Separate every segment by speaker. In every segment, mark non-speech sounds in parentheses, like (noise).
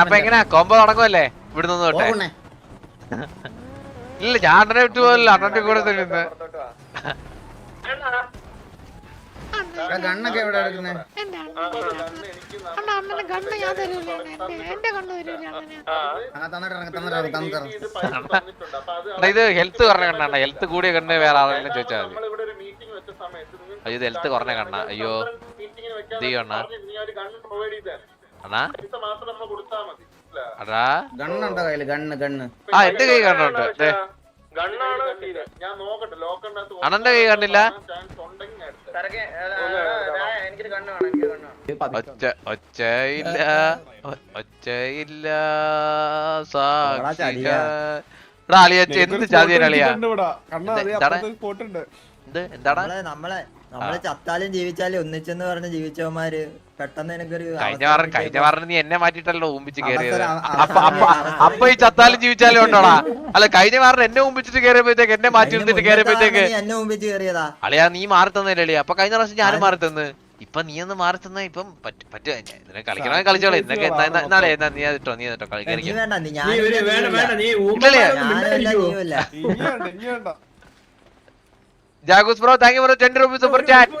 Speaker 1: അപ്പൊ എങ്ങനെയാ കോമ്പോ തുടങ്ങുമല്ലേ ഇവിടുന്ന് ഒന്ന് തൊട്ടെ. ഇല്ല ഞാൻ അണ്ണനെ വിട്ടു പോലല്ലോ അണ്ണന്റെ കൂടെ തന്നെ.
Speaker 2: ഗണ്ണൊക്കെ എവിടെ എടുക്കുന്നേ
Speaker 1: ഇത് ഹെൽത്ത് കുറഞ്ഞ കണ്ണാണ്. ഹെൽത്ത് കൂടിയ കണ്ണ് വേറെ ആരെങ്കിലും ചോദിച്ചാൽ മതി. അയ്യോ ഇത് ഹെൽത്ത് കുറഞ്ഞ കണ്ണ. അയ്യോ ചെയ്യും അണ്ണാ അടാ
Speaker 2: ഗണ്ണുണ്ടോ കയ്യിൽ? Gun gun.
Speaker 1: ആ എന്റെ കൈ കണ്ണുണ്ട്. അണ്ണന്റെ കൈ കണ്ടില്ല ഒച്ച ഒച്ചയില്ല. ഒച്ചയില്ല. അളിയ? എന്ത് എന്ത് എന്താടാ
Speaker 3: നമ്മളെ നമ്മളെ ചത്താലും ജീവിച്ചാലും ഒന്നിച്ചെന്ന് പറഞ്ഞ ജീവിച്ചവന്മാര് പെട്ടെന്ന് എനിക്കൊരു
Speaker 1: കഴിഞ്ഞ
Speaker 3: അവസരം
Speaker 1: കഴിഞ്ഞ നീ എന്നെ മാറ്റിട്ടല്ലോ ഊമ്പിച്ച് കയറിയത് അപ്പൊ അപ്പൊ
Speaker 3: അവസരം-
Speaker 1: അപ്പൊ ഈ ചത്താലും ജീവിച്ചാലും ഉണ്ടോടാ? അല്ല കഴിഞ്ഞ വാരം എന്നെ ഊമ്പിച്ചിട്ട് കയറിയപ്പോഴത്തേക്ക് എന്നെ മാറ്റി എടുത്തിട്ട് കയറിയപ്പോഴത്തേക്ക്
Speaker 3: എന്നെ ഊമ്പിച്ച് കയറിയതാ
Speaker 1: അളിയാ നീ മാറി തന്നില്ല അളിയാ. അപ്പൊ കഴിഞ്ഞ പ്രാവശ്യം ഞാനും? മാറി തന്ന്. ഇപ്പൊ നീ ഒന്ന് മാറി തന്ന ഇപ്പം പറ്റ- പറ്റുക ഇതിനെ കളിക്കണമെങ്കിൽ കളിച്ചോളെ. ഇന്നൊക്കെ എന്നാലേ എന്നാ നീ അതിട്ടോ നീ അതിട്ടോ കളി ജാഗൂസ് bro thank you bro twenty rupees super chat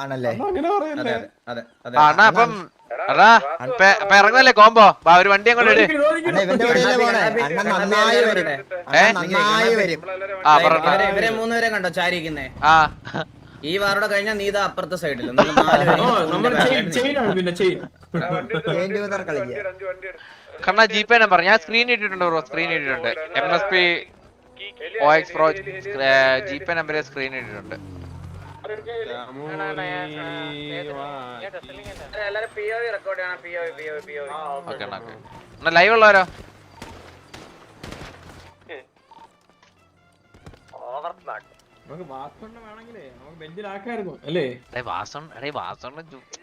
Speaker 3: ആണല്ലേ?
Speaker 1: അണ്ണാ അപ്പം അടാ ഇപ്പൊ ഇപ്പൊ ഇറങ്ങുമല്ലേ കോമ്പോ ബാ ഒരു വണ്ടി അങ്ങോട്ട് ഇട് ആ
Speaker 2: ഇവരെ
Speaker 1: പറഞ്ഞ
Speaker 2: ഇവരെ മൂന്നുപേരെ കണ്ടോ ചാരിക്കുന്നേ?
Speaker 1: ആ.
Speaker 2: ഈ വാറോടെ കഴിഞ്ഞാൽ നീ ഇതാ അപ്പുറത്തെ സൈഡിൽ
Speaker 4: ഓ നമ്മൾ ചെയിൻ ചെയിൻ. ആണ് പിന്നെ
Speaker 1: കണ്ണ ജി പേ നമ്പർ ഞാൻ സ്ക്രീൻ ഇട്ടിട്ടുണ്ട് ബ്രോ സ്ക്രീൻ ഇട്ടിട്ടുണ്ട്. M S P O X pro G Pay number screen ഇട്ടിട്ടുണ്ട്. ലൈവ് ഉള്ളവരോ?
Speaker 4: നമുക്ക് വാസ്തവം വേണമെങ്കിലേ നമുക്ക് ബെഞ്ചിലാക്കായിരുന്നു അല്ലേ?
Speaker 1: എടേ വാസൺ എടേ വാസൺ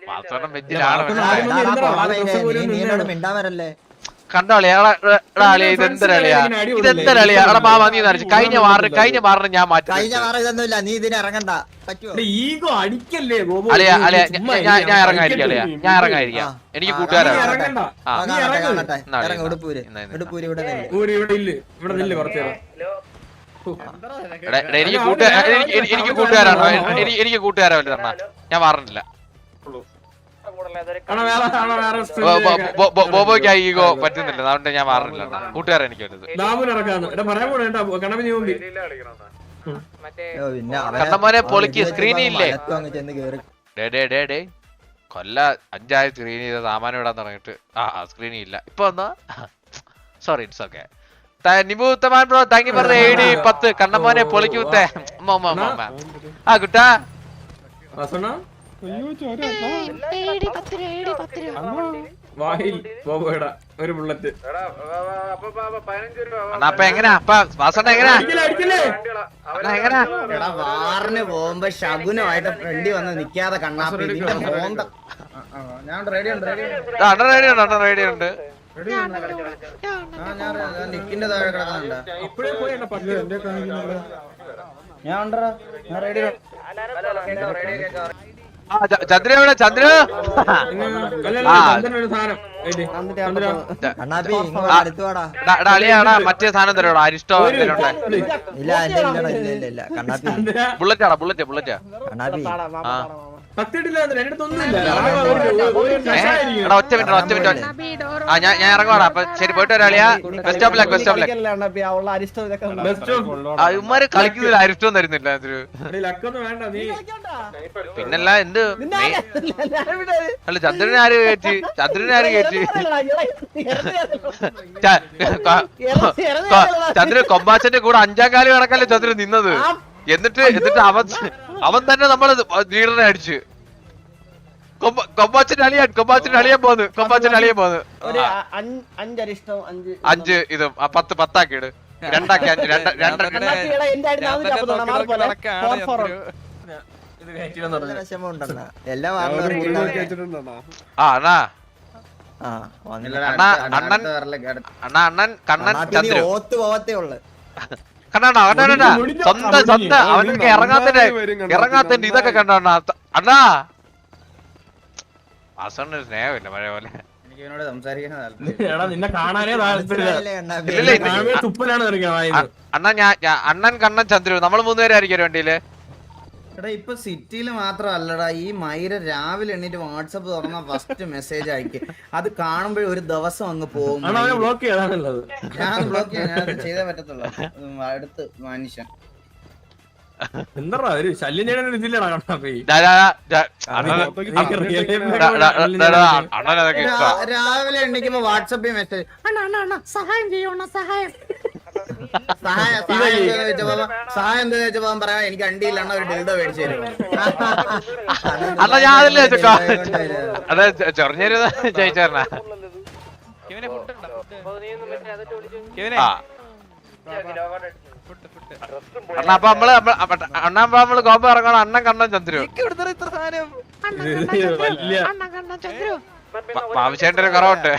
Speaker 1: വാസണ്ണ ബെഞ്ചിലാണ്.
Speaker 3: മിണ്ടാൻ വരല്ലേ?
Speaker 1: ഇതെന്തരളിയാ ഇതെന്തരളിയാ എടാ മാമാ നീ കഴിഞ്ഞ വാറിന് കഴിഞ്ഞ വാറിന് ഞാൻ മാറ്റി.
Speaker 3: കഴിഞ്ഞ
Speaker 1: വെച്ചു.
Speaker 3: വാറ ഇതൊന്നുമില്ല. നീ ഇതിന് ഇറങ്ങണ്ട. പറ്റുമോ
Speaker 4: ഈഗോ അടിക്കല്ലേ ഗോപു?
Speaker 1: അളിയ അളിയ
Speaker 4: ചുമ്മാ
Speaker 1: ഞാൻ ഞാൻ
Speaker 4: ഇരിക്കാം.
Speaker 1: ഇറങ്ങായിരിക്കാം അളിയ. ഞാൻ ഇറങ്ങായിരിക്കാം
Speaker 3: ആ.
Speaker 1: എനിക്ക് കൂട്ടുകാരാണ് എനിക്ക് കൂട്ടുകാരാണ്? എനിക്ക് കൂട്ടുകാരാ വേണ്ടി ഞാൻ മാറുന്നില്ല ബോബോയ്ക്ക് ഈഗോ പറ്റുന്നില്ല അതുകൊണ്ട് ഞാൻ മാറുന്നില്ല കൂട്ടുകാരൻ എനിക്ക് വരുന്നത്
Speaker 4: ദാമുൻ ഇറക്കാന്ന് എടാ പറയാൻ പോണേ കേട്ടോ കണവി നീ മുമ്പിൽ
Speaker 3: ഓ, പിന്നെ അവനെ-
Speaker 1: കണ്ടമോനെ പൊളിക്ക്,
Speaker 3: സ്ക്രീനില്ലേ
Speaker 1: ഡേ ഡേ ഡേ ഡേ. കൊല്ല അഞ്ചായി സ്ക്രീൻ ചെയ്ത സാമാനം ഇടാൻ തുടങ്ങിട്ട് ആ സ്ക്രീൻ ഇല്ല. ഇപ്പൊ എന്നാ sorry it's okay Nibu Uthaman bro thank you പറഞ്ഞ ഏഴ് പത്ത്. കണ്ണമോനെ പൊളിക്കൂത്തേ ആ കുട്ടാ.
Speaker 4: വായിൽ ബോബോയുടെ ഒരു ബുള്ളറ്റ്
Speaker 1: അപ്പൊ എങ്ങനാ? അപ്പൊ വാസണ്ണ എങ്ങനാ?
Speaker 2: എടാ വാറിന് പോകുമ്പോ ശകുനമായിട്ട് ഫ്രണ്ടി വന്ന് നിക്കാതെ കണ്ണാപ്പി ഇതിന്റെ മോന്ത ഞാൻ റെഡി ഉണ്ട് റെഡി ഉണ്ട്.
Speaker 1: റെഡി ഉണ്ട് റെഡി ഉണ്ട്.
Speaker 2: നിക്കിന്റെ താഴെ
Speaker 4: പട്ടി.
Speaker 2: ഞാൻ ഉണ്ടടാ ഞാൻ റെഡി
Speaker 1: റെഡി ചന്ദ്ര എവിടെ? ചന്ദ്ര? അളിയാടാ മറ്റേ സാധനം തരോടാ അരിഷ്ടോ
Speaker 4: ചന്ദ്ര.
Speaker 1: Bullet bullet bullet.
Speaker 3: കണ്ണാപ്പി.
Speaker 1: എടാ ഒറ്റ മിനിറ്റ് ഒറ്റ മിനിറ്റ് ആ ഞാൻ ഞാൻ ഇറങ്ങുവാടാ അപ്പൊ ശരി പോയിട്ട് ഒരാളിയാ best of luck best of luck ഇവന്മാര് കളിക്കുന്നില്ല അരിഷ്ടം തരുന്നില്ല
Speaker 4: അതൊരു
Speaker 1: പിന്നല്ല എന്ത് അല്ല ചന്ദ്രനെ ആര് കയറ്റി ചന്ദ്രനെ ആര് കയറ്റി ചന്ദ്രൻ കൊമ്പാച്ചന്റെ കൂടെ അഞ്ചാം കാലം കണക്കല്ലേ ചന്ദ്രൻ നിന്നത് എന്നിട്ട് എന്നിട്ട് അവൻ അവൻ തന്നെ നമ്മളെ ലീഡറിനെ അടിച്ച്. കൊമ്പ- കൊമ്പാച്ചൻ അളിയാൻ കൊമ്പാച്ചൻ അളിയാൻ പോന്ന് കൊമ്പാച്ചൻ അളിയാൻ പോന്ന്.
Speaker 5: അഞ്ച്
Speaker 1: ഇതും. ആ പത്ത് പത്താക്കിയിട്. രണ്ടാക്കി അഞ്ച് രണ്ട് ആ അണ്ണാ. അണ്ണൻ- കണ്ണൻ
Speaker 3: ചന്ദ്രു നീ
Speaker 1: ചന്ദ്രൻ
Speaker 3: ഓത്ത് പോവത്തേ ഉള്ളു.
Speaker 1: കണ്ടാ കണ്ടാ സ്വന്തം സ്വന്തം. അവനൊക്കെ ഇറങ്ങാത്തന്റെ ഇറങ്ങാത്തന്റെ ഇതൊക്കെ കണ്ടാ അണ്ണാ. വാസണ്ണ സ്നേഹമില്ല മഴ പോലെ. (laughs) അണ്ണൻ കണ്ണൻ ചന്ദ്രു നമ്മൾ മൂന്നുപേരായിരിക്കും വണ്ടിയിൽ?
Speaker 2: എടാ ഇപ്പൊ സിറ്റിയിൽ മാത്രമല്ലടാ ഈ മൈര രാവിലെ എണ്ണീറ്റ് വാട്സപ്പ് തുറന്ന ഫസ്റ്റ് മെസ്സേജ് അയക്കും. അത് കാണുമ്പോഴേ ഒരു ദിവസം അങ്ങ് പോകും.
Speaker 4: ബ്ലോക്ക്
Speaker 2: ഞാൻ ബ്ലോക്ക് ചെയ്യാൻ ഞാനത് ചെയ്തേ പറ്റത്തുള്ളൂ. അടുത്ത് മനുഷ്യൻ.
Speaker 4: ഒരു ശല്യം ഇതില്ലടാ
Speaker 2: രാവിലെ എണ്ണിക്കുമ്പോ വാട്സപ്പിൽ മെസ്സേജ്
Speaker 6: അണ്ണ അണ്ണ അണ്ണ സഹായം ചെയ്യണ സഹായം.
Speaker 2: സഹായം സഹായം എന്താന്ന് ചോദിച്ചപ്പോ സഹായം എന്താന്ന് ചോദിച്ചപ്പോ അവൻ പറയാം എനിക്ക് അണ്ടിയില്ല അണ്ണ ഒരു ഡിൽഡോ മേടിച്ചു തരും
Speaker 1: അണ്ണാ ഞാൻ അതില്ലേ വെച്ചോ
Speaker 2: കൊണ്ടുവരുന്നത്.
Speaker 1: അതെ ചൊറഞ്ഞൊരു ജയിച്ചേരണ ആ. അണ്ണാ അപ്പൊ നമ്മൾ അണ്ണാ അപ്പൊ നമ്മൾ കോമ്പ ഇറങ്ങണം. അണ്ണൻ കണ്ണൻ ചന്ദ്രു.
Speaker 6: ഇത്ര
Speaker 1: സാധനം. ഒരു കുറവുണ്ട്.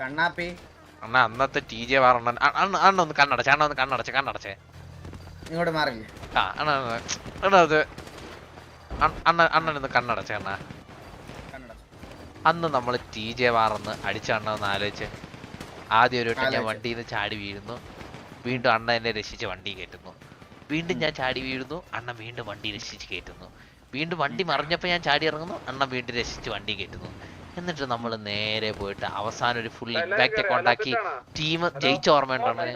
Speaker 2: കണ്ണാപ്പി.
Speaker 1: അണ്ണാ അന്നത്തെ ടി ജെ വാറണ്ണൻ. അണ്ണ ഒന്ന് കണ്ണടച്ചേ അണ്ണ ഒന്ന് കണ്ണടച്ചേ കണ്ണടച്ചേ.
Speaker 2: ഇങ്ങോട്ട് മാറില്ലേ
Speaker 1: ആ അണ്ണ അണ്ണ, അത് അണ്ണ- അണ്ണ അണ്ണനൊന്ന് കണ്ണടച്ചേ അണ്ണ. അന്ന് നമ്മൾ ടി ജെ വാറന്ന് അടിച്ച അണ്ണ ഒന്ന് ആലോചിച്ച്. ആദ്യം ഒരു വട്ടം ഞാൻ. വണ്ടിയിൽ നിന്ന് ചാടി വീഴുന്നു. വീണ്ടും അണ്ണ എന്നെ രക്ഷിച്ച് വണ്ടി കയറ്റുന്നു. വീണ്ടും ഞാൻ ചാടി വീഴുന്നു. അണ്ണ വീണ്ടും വണ്ടി രക്ഷിച്ച് കയറ്റുന്നു. വീണ്ടും വണ്ടി മറിഞ്ഞപ്പോൾ ഞാൻ ചാടി ഇറങ്ങുന്നു. അണ്ണ വീണ്ടും രക്ഷിച്ച് വണ്ടി കയറ്റുന്നു. എന്നിട്ട് നമ്മൾ നേരെ പോയിട്ട് അവസാനം ഒരു ഫുൾ ഇമ്പാക്റ്റ് ഒക്കെ ഉണ്ടാക്കി ടീം ജയിച്ച ഓർമ്മയുണ്ടോ അണ്ണന്?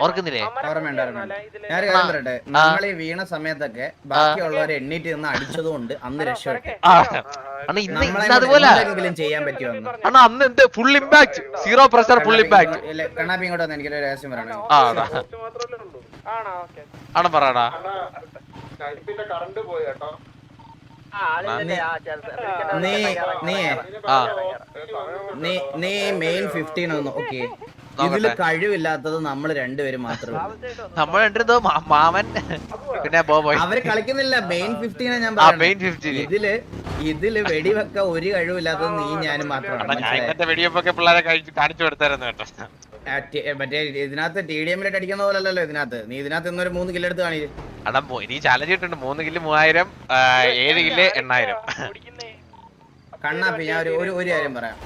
Speaker 1: ഓർക്കുന്നില്ലേ
Speaker 2: ഓർമ്മയുണ്ട് ഓർമ്മയുണ്ട് ഞാനൊരു കാര്യം പറയട്ടെ നമ്മൾ ഈ വീണ സമയത്തൊക്കെ ബാക്കിയുള്ളവരെ എണ്ണീറ്റ് നിന്ന് അടിച്ചതുകൊണ്ട് അന്ന് രക്ഷപ്പെട്ടു
Speaker 1: അതുപോലെ
Speaker 2: ചെയ്യാൻ പറ്റുമെന്ന്
Speaker 1: അന്ന് അന്ന് എന്ത് full impact zero pressure full impact
Speaker 2: കണ്ണാപ്പി ഇങ്ങോട്ട് വന്ന് എനിക്കൊരു രഹസ്യം പറയണം
Speaker 1: ആണോ പറയടാ
Speaker 7: കറണ്ട് പോയി കേട്ടോ
Speaker 2: നീ നീ
Speaker 1: ആ.
Speaker 2: നീ നീ മെയിൻ ഫിഫ്റ്റീൻ ഒന്ന് ഓക്കെ. ഇതിൽ കഴിവില്ലാത്തത് നമ്മൾ രണ്ടുപേരും മാത്രമേ
Speaker 1: നമ്മൾ രണ്ടുപേരും മാമൻ. പിന്നെ ബോബോയ്
Speaker 2: അവർ കളിക്കുന്നില്ല. മെയിൻ ഫിഫ്റ്റീനെ ഞാൻ
Speaker 1: ആ മെയിൻ ഫിഫ്റ്റീന്
Speaker 2: ഇതിൽ ഇതിൽ വെടിവെക്ക ഒരു കഴിവില്ലാത്തത് നീ ഞാനും മാത്രമാണ്.
Speaker 1: വെടിയപ്പൊക്കെ പിള്ളേരെ കാണിച്ചു കൊടുത്തായിരുന്നു കേട്ടോ.
Speaker 2: മറ്റേ ഇതിനകത്ത് ടി ഡി എമ്മിലിട്ട് അടിക്കുന്ന പോലല്ലോ ഇതിനകത്ത്. നീ ഇതിനകത്ത് ഇന്നൊരു മൂന്ന് കിലോ എടുത്ത്
Speaker 1: കാണി അടാ ഇനി ചാലഞ്ച് ഇട്ടുണ്ട് മൂന്ന് കില്ല് മൂവായിരം ഏഴ് കില്ല് എണ്ണായിരം.
Speaker 2: കണ്ണാപ്പി ഞാൻ ഒരു ഒരു ഒരു കാര്യം പറയാം.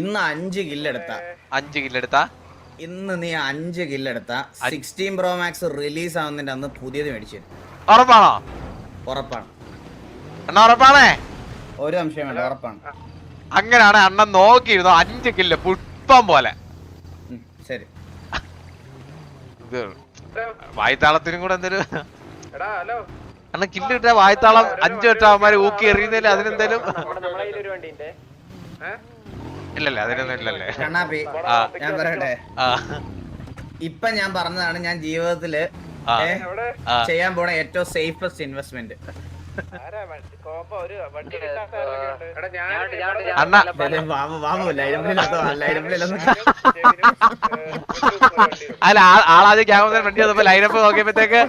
Speaker 2: ഇന്ന് അഞ്ച് കില്ലെടുത്ത
Speaker 1: അഞ്ച് കില്ലെടുത്ത
Speaker 2: ഇന്ന് നീ അഞ്ച് കില്ലെടുത്ത സിക്സ്റ്റീൻ പ്രോ മാക്സ് റിലീസ് ആവുന്നതിന്റെ അന്ന് പുതിയത് മേടിച്ചു.
Speaker 1: ഉറപ്പാണോ?
Speaker 2: ഉറപ്പാണ്.
Speaker 1: അണ്ണാ ഉറപ്പാണേ?
Speaker 2: ഒരു സംശയം വേണ്ട ഉറപ്പാണ്.
Speaker 1: അങ്ങനെയാണ് അണ്ണൻ നോക്കിയിരുന്നു അഞ്ച് കില്ല് പുഷ്പം പോലെ.
Speaker 2: ശരി.
Speaker 1: വായ്ത്താളത്തിനും കൂടെ
Speaker 7: എന്തേലും
Speaker 1: അണ്ണ കില്ല് കിട്ടിയ വായ്ത്താളം അഞ്ചു വട്ടം അവന്മാര് ഊക്കി എറിയുന്നില്ല അതിനെന്തേലും ഇല്ലല്ലേ അതിനൊന്നും ഇല്ലല്ലേ.
Speaker 2: കണ്ണാപ്പി ഞാൻ പറയട്ടെ?
Speaker 1: ആ.
Speaker 2: ഇപ്പൊ ഞാൻ പറഞ്ഞതാണ് ഞാൻ
Speaker 1: ജീവിതത്തിൽ.
Speaker 2: ചെയ്യാൻ പോണ ഏറ്റവും സേഫസ്റ്റ് ഇൻവെസ്റ്റ്മെന്റ്
Speaker 1: അണ്ണ അല്ല. ആളാദ്യം ക്യാമറ വണ്ടി വന്നപ്പോ ലൈനപ്പ് നോക്കിയപ്പോഴത്തേക്ക്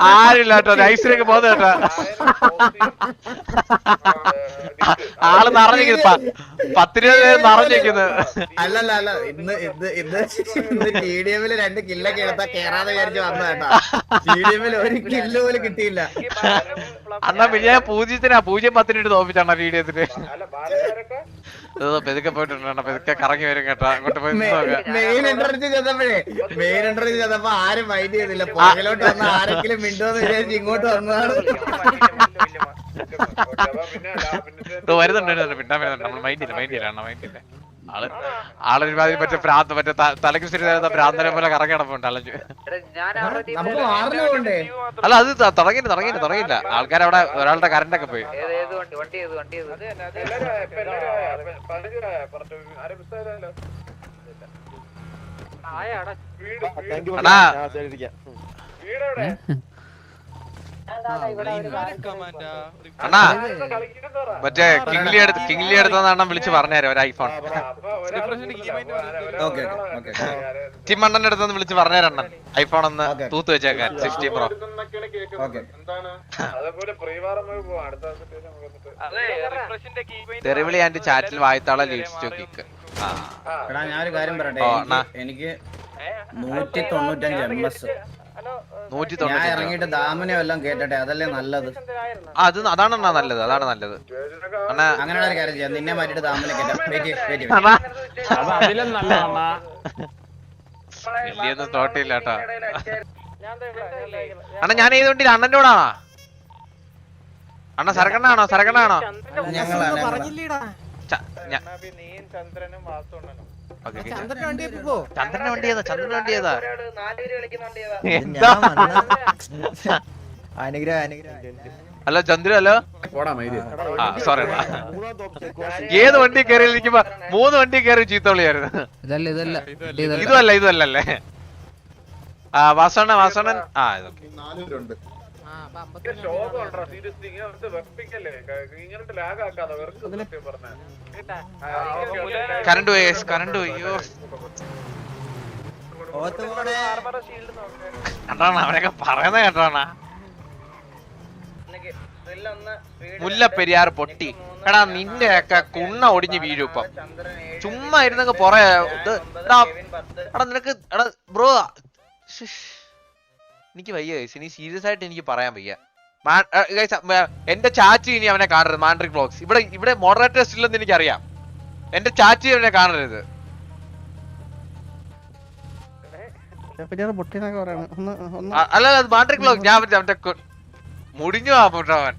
Speaker 1: ആരില്ല കേട്ടോ. നൈസിലേക്ക് പോകുന്ന കേട്ടോ. ആൾ നിറഞ്ഞിരിക്കുന്നു. പ- പത്തിരുപത് പേര് നിറഞ്ഞിരിക്കുന്നു.
Speaker 2: അല്ലല്ല അല്ല. ഇന്ന് ഇന്ന് ഇന്ന് ഇന്ന് ടി ഡി എമ്മിൽ രണ്ട് കില്ലൊക്കെ എടുത്താ കേറാതെ വിചാരിച്ച് വന്ന കേട്ടാ. ടി ഡി എമ്മിൽ ഒരു കില്ല് പോലും കിട്ടിയില്ല.
Speaker 1: അണ്ണ വിജയ പൂജ്യത്തിനാ പൂജ്യം പത്തിനിട്ട് തോപ്പിച്ചാണ്
Speaker 7: ബാലകാരൊക്കെ
Speaker 1: പെതുക്കെ പോയിട്ടുണ്ട് പെതുക്കെ കറങ്ങി വരും കേട്ടോ അങ്ങോട്ട് പോയി
Speaker 2: മെയിൻ എൻട്രൻസ് ചെന്നപ്പോഴേ മെയിൻ എൻട്രൻസ് ചെയ്തപ്പോ ആരും മൈൻഡ് ചെയ്തില്ല പുറകിലോട്ട് വന്ന ആരെങ്കിലും മിണ്ടോന്ന് വിചാരിച്ച് ഇങ്ങോട്ട് വന്നതാണ്
Speaker 1: വരുന്നുണ്ട് വരുന്നുണ്ട് പിന്നെ വരുന്നുണ്ട് നമ്മൾ മൈൻഡ് ഇല്ല മൈൻഡ് ഇല്ല അണ്ണ മൈൻഡ് ഇല്ല ആൾ ആളൊരുമാതിരി മറ്റേ ഭ്രാന്ത് മറ്റേ തലക്ക് തലയ്ക്ക് സ്ഥിരം തരുന്ന ഭ്രാന്തനെ പോലെ കറങ്ങി നടപ്പുണ്ട് അലഞ്ഞു. അല്ല അത് തുടങ്ങി തുടങ്ങിയില്ല തുടങ്ങിയില്ല തുടങ്ങിയില്ല. ആൾക്കാർ അവിടെ ഒരാളുടെ കറണ്ട് ഒക്കെ പോയി.
Speaker 7: എല്ലാരും ഇപ്പൊ എല്ലാരും പതിനഞ്ച് പുറത്ത് ആരും മിസ്സായാലോ വീട്
Speaker 1: അണ്ണാ മറ്റേ കിങ്ലി എടുത്ത് കിങ്ലി എടുത്തതാണ് അണ്ണൻ വിളിച്ച് പറഞ്ഞുതരാം ഒരു ഐഫോൺ
Speaker 7: അപ്പൊ
Speaker 2: ഓക്കെ ഓക്കെ
Speaker 1: ടിം അടുത്തൊന്ന് വിളിച്ച് പറഞ്ഞുതരാം അണ്ണൻ. ഐഫോൺ ഒന്ന് തൂത്ത് വെച്ചേക്കാൻ സിക്സ്റ്റി പ്രോ
Speaker 2: ഓക്കെ
Speaker 7: എന്താണ്? അതേപോലെ പ്രീവാറം പോവാം. അടുത്ത ദിവസം നമുക്ക് എന്നിട്ട്
Speaker 1: തെറിവിളി ആൻഡ് ചാറ്റിൽ വായത്താള ലീഡ്സ് ടു കിക്ക് ഞാനൊരു
Speaker 2: എടാ ഞാൻ ഒരു കാര്യം പറയട്ടെ.
Speaker 1: അണ്ണാ.
Speaker 2: എനിക്ക് നൂറ്റി തൊണ്ണൂറ്റഞ്ച് എം എസ്
Speaker 1: നൂറ്റി
Speaker 2: ഞാൻ ഇറങ്ങിയിട്ട് ദാമിനെ വല്ലതും കേട്ടട്ടെ അതല്ലേ നല്ലത്.
Speaker 1: അത് അതാണ് അണ്ണാ നല്ലത് അതാണ് നല്ലത്. അണ്ണാ
Speaker 2: അങ്ങനെയുള്ള ഒരു കാര്യം ചെയ്യാം. നിന്നെ മാറ്റിട്ട് ദാമിനെ കേട്ടാ വെയിറ്റ് വെയിറ്റ്
Speaker 1: അണ്ണാ.
Speaker 5: അത് അതിലും
Speaker 1: വലിയൊന്നും തോട്ടില്ല കേട്ടോ. അണ്ണാ ഞാൻ വണ്ടി അണ്ണന്റെ കൂടാണോ അണ്ണ സരക്കണ്ണാണോ സരക്കണ്ണാണോ
Speaker 2: ഞങ്ങളാണ്
Speaker 1: ച- ഞ-
Speaker 7: നീയും ചന്ദ്രനും വാസുണ്ണനും
Speaker 1: വണ്ടി പോ ചന്ദ്രന്റെ വണ്ടി ഏതാ? ചന്ദ്രന്റെ വണ്ടി ഏതാ? എന്താ?
Speaker 3: അനുഗ്രഹം അനുഗ്രഹം.
Speaker 1: Hello Chandru hello?
Speaker 4: പോടാ മൈര്
Speaker 1: ആ സോറി ഏത് വണ്ടി കയറി ഇരിക്കുമ്പോ മൂന്ന് വണ്ടി കയറി ചീത്തവിളിയായിരുന്നു
Speaker 8: ഇതല്ല ഇതല്ല. ഇതല്ല
Speaker 1: ഇതുമല്ല ഇതുമല്ല അല്ലേ ആ വാസണ്ണ വാസണ്ണൻ. ആ ഇതൊക്കെ. കറണ്ട് പോയി കറണ്ട് പോയി. കണ്ടാണ? അവരൊക്കെ പറയുന്ന കേട്ടാണ് മുല്ലപ്പെരിയാർ പൊട്ടി. എടാ നിന്റെ ഒക്കെ കുണ്ണ ഒടിഞ്ഞ് വീഴും ഇപ്പം. ചുമ്മാ ഇരുന്നങ്ങ് പൊറേ ഇത് എടാ എടാ നിനക്ക് എടാ ബ്രോ എനിക്ക് വയ്യ ഗൈസ് ഇനി സീരിയസ് ആയിട്ട് എനിക്ക് പറയാൻ വയ്യ. എന്റെ ചാറ്റ് ഇനി അവനെ കാണരുത്. മാൻഡ്രിക് ബ്ലോഗ്സ് ഇവിടെ ഇവിടെ മോഡറേറ്റേഴ്സ് ഇല്ലെന്ന് എനിക്കറിയാം. എന്റെ ചാറ്റ് അവനെ കാണരുത്. അല്ല മാൻഡ്രിക് ബ്ലോഗ് ഞാൻ അവന്റെ മുടിഞ്ഞു ആ പുട്ടവൻ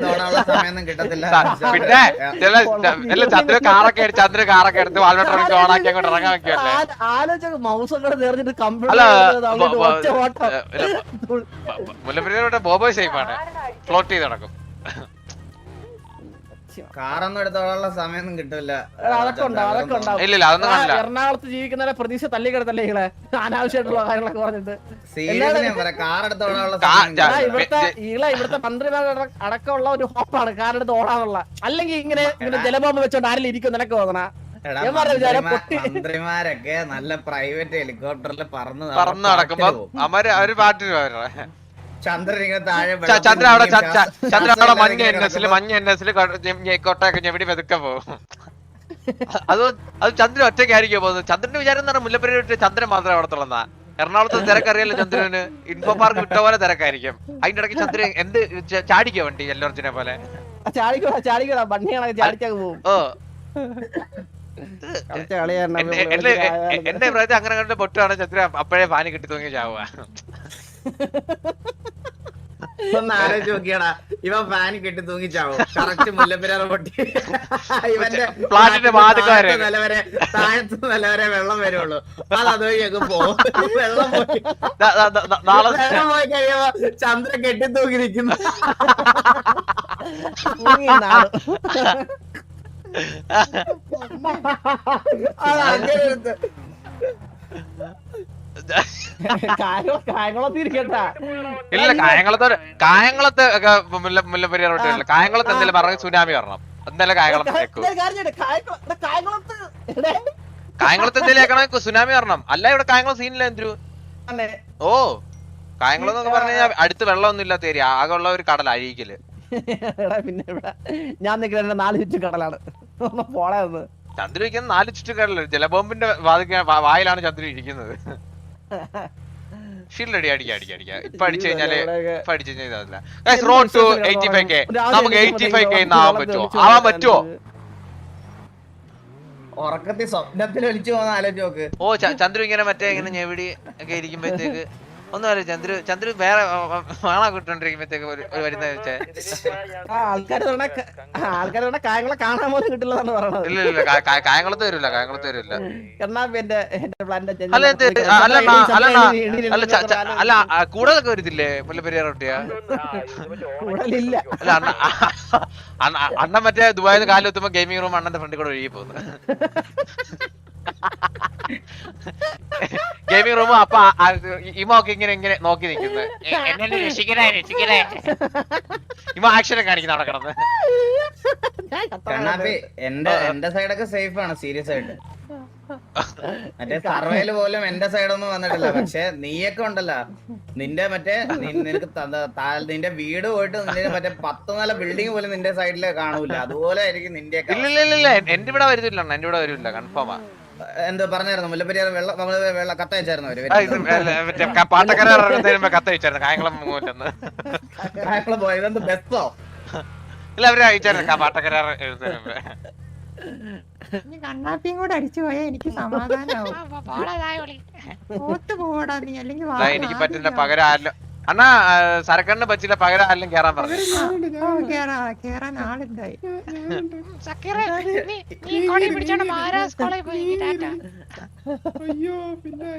Speaker 2: തോടാനുള്ള സമയമൊന്നും കിട്ടത്തില്ല.
Speaker 1: ത- പിന്നെ ചില അല്ല ചന്ദ്ര കാറൊക്കെ എടുത്ത് ചന്ദ്ര കാറൊക്കെ എടുത്ത് വാൽവട്ടോണിക്ക് ഓണാക്കി അങ്ങോട്ട് ഇറങ്ങാൻ
Speaker 8: നേർന്നിട്ട്
Speaker 1: അല്ല ബോബോയ് സേഫാണ് ഫ്ലോട്ട് ചെയ്ത് നടക്കും.
Speaker 2: കാറൊന്നും എടുത്തോളാനുള്ള സമയമൊന്നും കിട്ടില്ല.
Speaker 8: എടാ, അതൊക്കെ ഉണ്ടാവും അതൊക്കെ ഉണ്ടാവും.
Speaker 1: ഇല്ലില്ല അതൊന്നും
Speaker 8: ആ,
Speaker 1: കാണില്ല.
Speaker 8: എറണാകുളത്ത് ജീവിക്കുന്നവരെ പ്രതീക്ഷ തല്ലിക്കിടത്തല്ലേ നിങ്ങളെ അനാവശ്യമായിട്ടുള്ള കാര്യങ്ങളൊക്കെ പറഞ്ഞിട്ട്.
Speaker 2: സീരിയസ് ഞാൻ പറയാം കാർ എടുത്തോളാനുള്ള
Speaker 1: കാ-
Speaker 2: സമയം
Speaker 1: ജാ-
Speaker 8: ആ,
Speaker 2: കിട്ടില്ല.
Speaker 8: ഇവിടുത്തെ ഈളെ ഇവിടുത്തെ മന്ത്രിമാർ അടക്കമുള്ള ഒരു ഹോപ്പാണ് കാറെടുത്ത് ഓടാനുള്ള. അല്ലെങ്കിൽ ഇങ്ങനെ ഇങ്ങനെ ജലബോംബ് വെച്ചോണ്ട് ആരെങ്കിലും ഇരിക്കും നിനക്ക് തോന്നണ.
Speaker 2: എടാ,
Speaker 8: ഞാൻ പറഞ്ഞ വിചാരം
Speaker 2: മന്ത്രിമാ-
Speaker 8: പൊട്ടി.
Speaker 2: മന്ത്രിമാരൊക്കെ നല്ല പ്രൈവറ്റ് ഹെലികോപ്റ്ററിൽ പറന്ന്
Speaker 1: പറന്ന് നടക്കുമ്പോ അവർ അവർ പാട്ടിന് പോയതാ.
Speaker 2: ചന്ദ്രൻ ഇങ്ങനെ താഴെ
Speaker 1: ച- ചന്ദ്ര അവിടെ ചന്ദ്രൻ അവിടെ മഞ്ഞ എൻ എസിൽ മഞ്ഞ എൻ എസിൽ കൊട്ടയൊക്കെ ഞെവിടി വെതുക്കെ പോകും. അത് അത് ചന്ദ്രൻ ഒറ്റയ്ക്കായിരിക്കും പോകുന്നത്? ചന്ദ്രന്റെ വിചാരം എന്ന് പറഞ്ഞാൽ മുല്ലപ്പെരി ചന്ദ്രൻ മാത്രമേ അവിടെ തുള്ളന്നാ എറണാകുളത്ത് തിരക്കറിയല്ലോ ചന്ദ്രന്? ഇൻഫോ പാർക്ക് വിട്ട പോലെ തിരക്കായിരിക്കും. അതിന്റെ ഇടയ്ക്ക് ചന്ദ്രൻ എന്ത് ചാടിക്കോ വണ്ടി എല്ലോർച്ചിനെ പോലെ?
Speaker 8: ചാടിക്കോടാ. ചാടിക്കോടാ ബണ്ണിയാണെങ്കിൽ ചാടിച്ചങ്ങ് പോകും
Speaker 1: ഓ. എന്റെ അഭിപ്രായത്തിൽ അങ്ങനെ കണ്ട് പൊട്ടുവാണ് ചന്ദ്രൻ അപ്പോഴേ പാനി കിട്ടി തൂങ്ങി ചാവുക
Speaker 2: ഒന്ന് ആലോചിച്ച് നോക്കിയാടാ. ഇവൻ ഫാൻ കെട്ടി തൂങ്ങിച്ചാവോ. കറക്റ്റ് മുല്ലപ്പെരിയാർ പൊട്ടി. ഇവന്റെ
Speaker 1: ഫ്ലാറ്റിന്റെ വാതിൽക്ക് വരെ.
Speaker 2: താഴത്തെ നില വരെ താഴത്തെ നില വരെ വെള്ളം വരുള്ളൂ അത് അതുവഴിയൊക്കെ പോകും. വെള്ളം പോയി.
Speaker 1: ദാ- ദാ- ദാ- ദാ- നാളെ
Speaker 2: വെള്ളം പോയി കഴിയുമ്പോ ചന്ദ്രൻ കെട്ടി തൂങ്ങി നിൽക്കുന്നു. അത് അങ്ങനെ (laughs)
Speaker 1: ഇല്ല കായംകുളത്ത് കായംകുളത്ത് ഒക്കെ മുല്ല മുല്ലപ്പെരിയാർ വിട്ടില്ല കായംകുളത്ത് എന്തെങ്കിലും പറഞ്ഞ സുനാമി വരണം. എന്തായാലും കായംകുളത്ത് കേൾക്കും.
Speaker 8: കായംകുളത്ത്
Speaker 1: എന്തെങ്കിലും കേൾക്കണമെങ്കിൽ സുനാമി വരണം. അല്ല ഇവിടെ കായംകുളം സീനില്ല എന്തിരു? ഓ കായംകുളം എന്നൊക്കെ പറഞ്ഞു കഴിഞ്ഞാൽ അടുത്ത് വെള്ളമൊന്നും ഇല്ലാത്ത ഏരിയ. ആകെ ഉള്ള ഒരു കടൽ
Speaker 8: അഴീക്കൽ. പിന്നെ ഞാൻ നിൽക്കുന്ന നാല് ചുറ്റും കടലാണ്. ഒന്ന് പോളെ ഒന്ന്.
Speaker 1: ചന്ദ്രു നാല് ചുറ്റും കടലാണ്. ജലബോംബിന്റെ വാതിക്ക വായിലാണ് ചന്ദ്രൻ ഇരിക്കുന്നത്. ഷീൽഡ് അടി അടിക്കാം അടിക്കാം അടിക്കാം. (laughs) ഇപ്പൊ അടിച്ചു കഴിഞ്ഞാൽ ഇപ്പൊ അടിച്ചു കഴിഞ്ഞാൽ road to eighty five K നമുക്ക് എയ്റ്റി ഫൈവ് കെ ആവാൻ പറ്റുമോ ആവാൻ പറ്റുമോ
Speaker 2: ഉറക്കത്തിൽ സ്വപ്നത്തിൽ ഒലിച്ചു പോകുന്ന ആലോചിച്ച് നോക്ക്.
Speaker 1: ഓ ചന്ദ്രു ഇങ്ങനെ മറ്റേ ഇങ്ങനെ ഞെവിടി ഒക്കെ ഇരിക്കുമ്പോഴത്തേക്ക് ഒന്നുമല്ല ചന്ദ്രു ചന്ദ്രു വേറെ വേണ കിട്ടോണ്ടിരിക്കുമ്പോഴത്തേക്ക് ഒരു വരുന്ന വെച്ചേ
Speaker 8: ആൾക്കാർ ആൾക്കാർ പറഞ്ഞ കായങ്ങളെ കാണാൻ പോലും കിട്ടില്ലെന്നാണ് പറയണത്.
Speaker 1: ഇല്ല ഇല്ല കായംകുളത്ത് വരില്ല കായംകുളത്ത് വരില്ല. അല്ല അല്ല അല്ല അല്ല അല്ല കൂടുതലൊക്കെ വരുന്നില്ലേ മുല്ലപ്പെരിയാർ
Speaker 8: കുട്ടിയാ?
Speaker 1: അല്ല അണ്ണ അണ്ണ അണ്ണൻ മറ്റേ ദുബായിൽ കാലെത്തുമ്പോ ഗെയിമിംഗ് റൂം അണ്ണന്റെ ഫ്രണ്ടിൽ കൂടെ ഒഴുകി പോകുന്നു. (laughs) ഗെയിമിംഗ് റൂം അപ്പൊ ആ- ആ ഇമ ഒക്കെ ഇങ്ങനെ ഇങ്ങനെ നോക്കി നിൽക്കുന്നത് എന്നെ രക്ഷിക്കണേ രക്ഷിക്കണേ. ഇമ ആക്ഷനെ കാണിക്കുന്ന അവിടെ കിടന്ന്.
Speaker 2: കണ്ണാപ്പി എന്റെ എന്റെ സൈഡൊക്കെ സേഫ് ആണ് സീരിയസ് ആയിട്ട്. മറ്റേ സർവേൽ പോലും എന്റെ സൈഡൊന്നും വന്നിട്ടില്ല. പക്ഷെ നീയൊക്കെ ഉണ്ടല്ലോ. നിന്റെ മറ്റേ നിനക്ക് നിന്റെ വീട് പോയിട്ട് നിന്റെ മറ്റേ പത്ത് നില ബിൽഡിംഗ് പോലും നിന്റെ സൈഡിൽ കാണൂല അതുപോലെ ആയിരിക്കും നിന്റെ
Speaker 1: ഇല്ല ഇല്ല ഇല്ല എന്റെ ഇവിടെ വരുന്നില്ല എന്റെ ഇവിടെ വരില്ല കൺഫേമാ
Speaker 2: എന്തോ പറഞ്ഞായിരുന്നു മുല്ലപ്പെരിയാർ വെള്ളം നമ്മൾ വെള്ളം കത്തയച്ചായിരുന്നു
Speaker 1: അവർ. പാട്ടക്കര ഇറങ്ങുന്നതിന് കത്ത് അയച്ചായിരുന്നു കായംകുളം മൂല്ലെന്ന്
Speaker 2: കായംകുളം പോയത് എന്ത് ബെസ്സോ?
Speaker 1: ഇല്ല അവർ അയച്ചായിരുന്നു ക- പാട്ടക്കര എഴുതുന്നതിന് മുമ്പ്.
Speaker 6: ഇനി കണ്ണാപ്പിയും കൂടെ അടിച്ചു പോയാ എനിക്ക് സമാധാനാവും. പോടാ നീ അല്ലെങ്കിൽ
Speaker 1: എനിക്ക് പറ്റുന്ന പകരം ആരിലും അണ്ണാ സരക്കണ്ണ് പറ്റില്ല പകരം ആരെല്ലാം കേറാൻ പറഞ്ഞു.
Speaker 6: കേറാ കേറാൻ ആളുണ്ടായി.
Speaker 7: അയ്യോ പിന്നെ